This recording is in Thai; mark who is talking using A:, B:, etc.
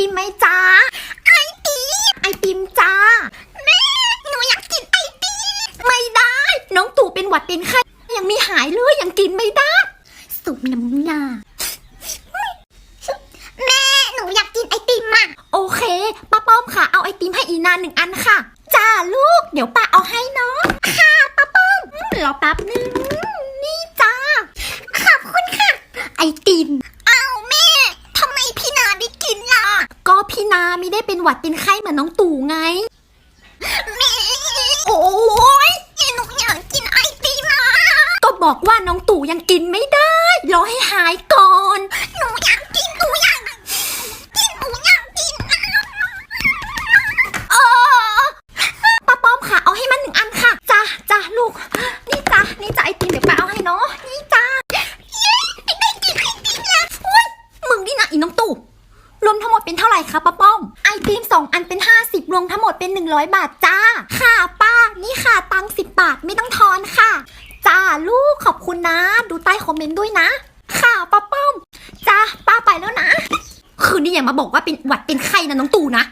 A: ติมไหมจ้าไอติมไอติมจ้าแม่หนูอยากกินไอติมไม่ได้ น้องตู่เป็นหวัดเป็นไข้ยังไม่หายเลยยังกินไม่ได้สุบน้ำหน้าแม่หนูอยากกินไอติมอะโอเคป้าป้อมค่ะ เอาไอติมให้อีนานหนึ่งอันค่ะจ้าลูก เดี๋ยวป้าเอาให้เนาะค่ะป้าป้อมอืมรอแป๊บนึงนี่จ้าขอบคุณค่ะ ไอติมเอาแม่ทำไมพี่นาได้กินล่ะ ก็พี่ นาไม่ได้เป็นหวัดเป็นไข้เหมือนน้องตู่ไงแม่โอ้ยหนูอยากกินไอติมอะก็บอกว่าน้องตู่ยังกินไม่ได้รอให้หายก่อน หนูอยากกินหนูอยากกินหนูอยากกินนะเออป้าป้อมค่ะ เอาให้มันหนึ่งอันค่ะจ้าจ้าลูก นี่จ้านี่จ้าไอติมเดี๋ยวป้าเอาให้เนาะ นี่จ้าเย้ได้กินไอติมแล้วอุ้ยมึงนี่นะอีน้องตู่ รวมทั้งหมด เป็นเท่าไหร่คะป้าป้อม ไอติมสองอันเป็น 50รวมทั้งหมดเป็น 100 บาทจ้า ค่ะป้า นี่ค่ะตังสิบบาทไม่ต้องทอนค่ะ จ้าลูกขอบคุณนะ ดูใต้คอมเมนต์ด้วยนะ ค่ะป้าป้อม จ้าป้าไปแล้วนะ คืนนี้อย่ามาบอกว่าเป็นหวัดเป็นไข้นะน้องตู่นะ